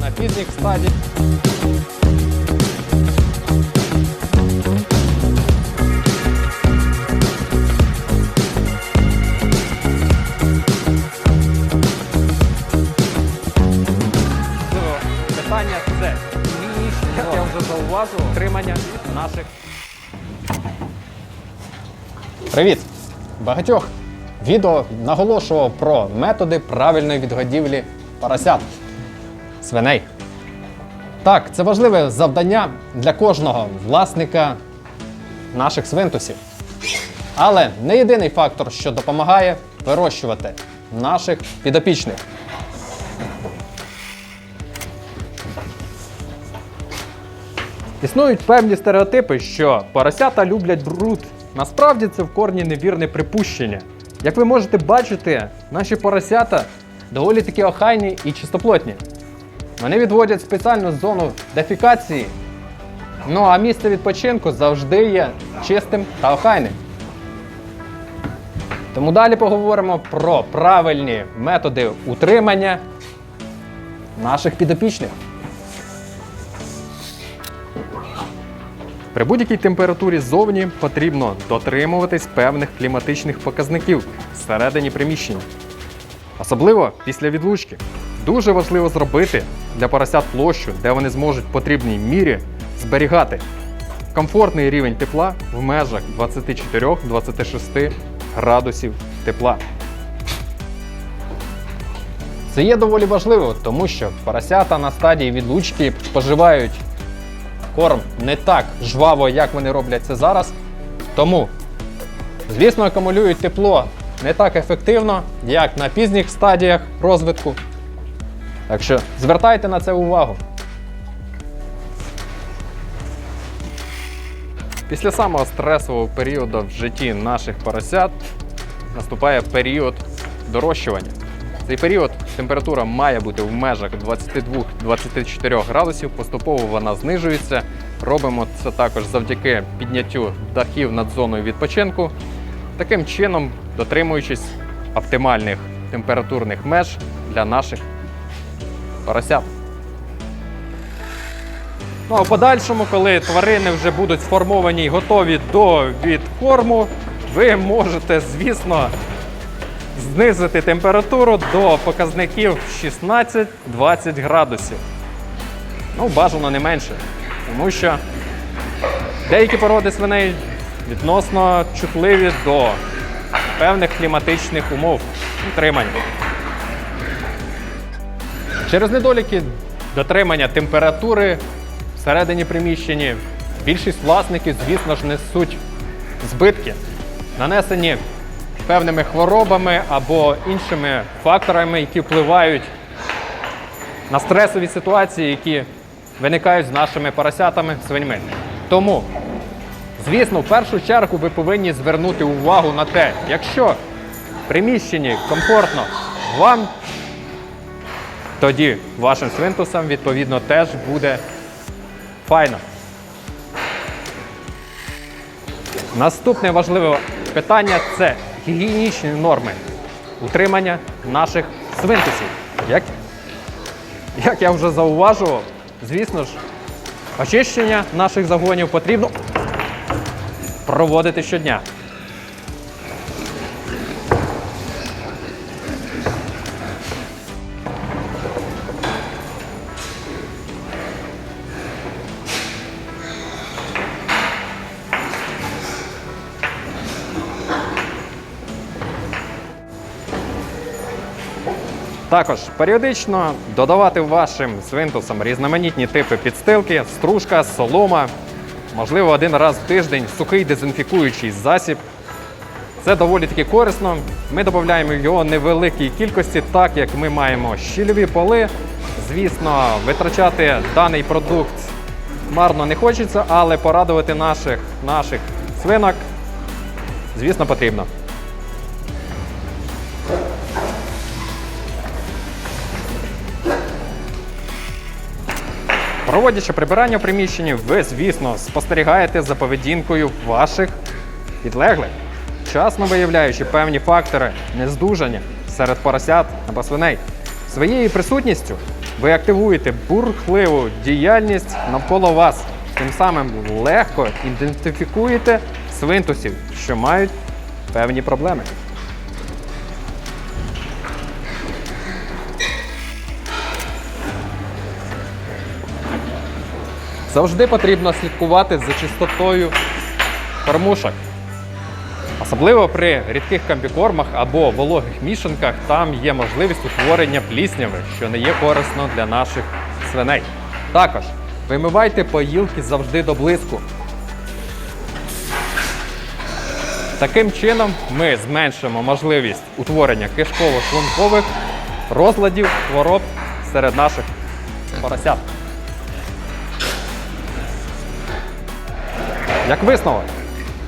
на пізніх стадіях. Питання це гігієнічне, як я вже зауважив, утримання наших. Привіт! Багатьох відео наголошував про методи правильної відгодівлі поросят, свиней. Так, це важливе завдання для кожного власника наших свинтусів. Але не єдиний фактор, що допомагає вирощувати наших підопічних. Існують певні стереотипи, що поросята люблять бруд. Насправді це в корні невірне припущення. Як ви можете бачити, наші поросята доволі таки охайні і чистоплотні. Вони відводять спеціальну зону дефікації. Ну а місце відпочинку завжди є чистим та охайним. Тому далі поговоримо про правильні методи утримання наших підопічних. При будь-якій температурі ззовні потрібно дотримуватись певних кліматичних показників всередині приміщення. Особливо після відлучки. Дуже важливо зробити для поросят площу, де вони зможуть в потрібній мірі зберігати комфортний рівень тепла в межах 24-26 градусів тепла. Це є доволі важливо, тому що поросята на стадії відлучки споживають корм не так жваво, як вони роблять це зараз. Тому, звісно, акумулюють тепло не так ефективно, як на пізніх стадіях розвитку. Так що звертайте на це увагу. Після самого стресового періоду в житті наших поросят наступає період дорощування. Цей період температура має бути в межах 22-24 градусів. Поступово вона знижується. Робимо це також завдяки підняттю дахів над зоною відпочинку. Таким чином, дотримуючись оптимальних температурних меж для наших поросят. Ну а в подальшому, коли тварини вже будуть сформовані і готові до відкорму, ви можете, звісно, знизити температуру до показників 16-20 градусів. Ну, бажано не менше. Тому що деякі породи свиней відносно чутливі до певних кліматичних умов утримання. Через недоліки дотримання температури всередині приміщення більшість власників, звісно ж, несуть збитки, нанесені певними хворобами або іншими факторами, які впливають на стресові ситуації, які виникають з нашими поросятами свиньми. Тому, звісно, в першу чергу ви повинні звернути увагу на те, якщо приміщенні комфортно вам, тоді вашим свинтусам відповідно теж буде файно. Наступне важливе питання це гігієнічні норми утримання наших свинтусів. Як, як я вже зауважував, звісно ж, очищення наших загонів потрібно проводити щодня. Також періодично додавати вашим свинтусам різноманітні типи підстилки, стружка, солома, можливо, один раз в тиждень сухий дезінфікуючий засіб. Це доволі таки корисно. Ми додаємо його невеликій кількості, так як ми маємо щільові поли. Звісно, витрачати даний продукт марно не хочеться, але порадувати наших, наших свинок, звісно, потрібно. Проводячи прибирання в приміщенні, ви, звісно, спостерігаєте за поведінкою ваших підлеглих, вчасно виявляючи певні фактори нездужання серед поросят або свиней. Своєю присутністю ви активуєте бурхливу діяльність навколо вас. Тим самим легко ідентифікуєте свинтусів, що мають певні проблеми. Завжди потрібно слідкувати за чистотою кормушок. Особливо при рідких комбікормах або вологих мішанках там є можливість утворення плісняви, що не є корисно для наших свиней. Також вимивайте поїлки завжди до блиску. Таким чином ми зменшимо можливість утворення кишково-шлункових розладів хвороб серед наших поросят. Як висновок,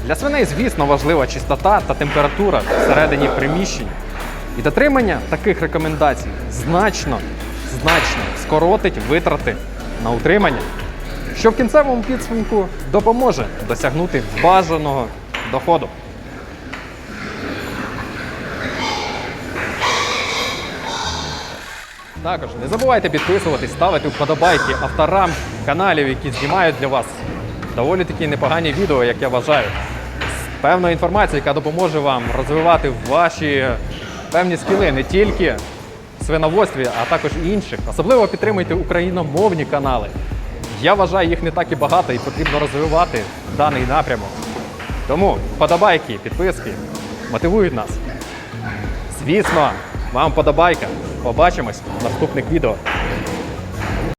для свиней, звісно, важлива чистота та температура всередині приміщень. І дотримання таких рекомендацій значно, значно скоротить витрати на утримання, що в кінцевому підсумку допоможе досягнути бажаного доходу. Також не забувайте підписуватись, ставити вподобайки авторам каналів, які знімають для вас доволі такі непогані відео, як я вважаю. З певною інформацією, яка допоможе вам розвивати ваші певні скіли не тільки в свиноводстві, а також інших. Особливо підтримуйте україномовні канали. Я вважаю, їх не так і багато і потрібно розвивати даний напрямок. Тому вподобайки, підписки мотивують нас. Звісно, вам подобайка. Побачимось в наступних відео.